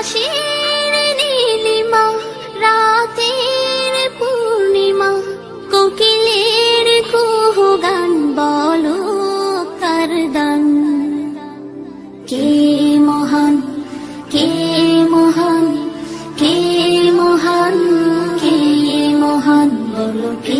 আকাশের নীলিমা, রাতের পূর্ণিমা, কোকিলের কুহু গান বলো কার দান। কে মহান কে মহান কে মহান কে মহান, বলো কে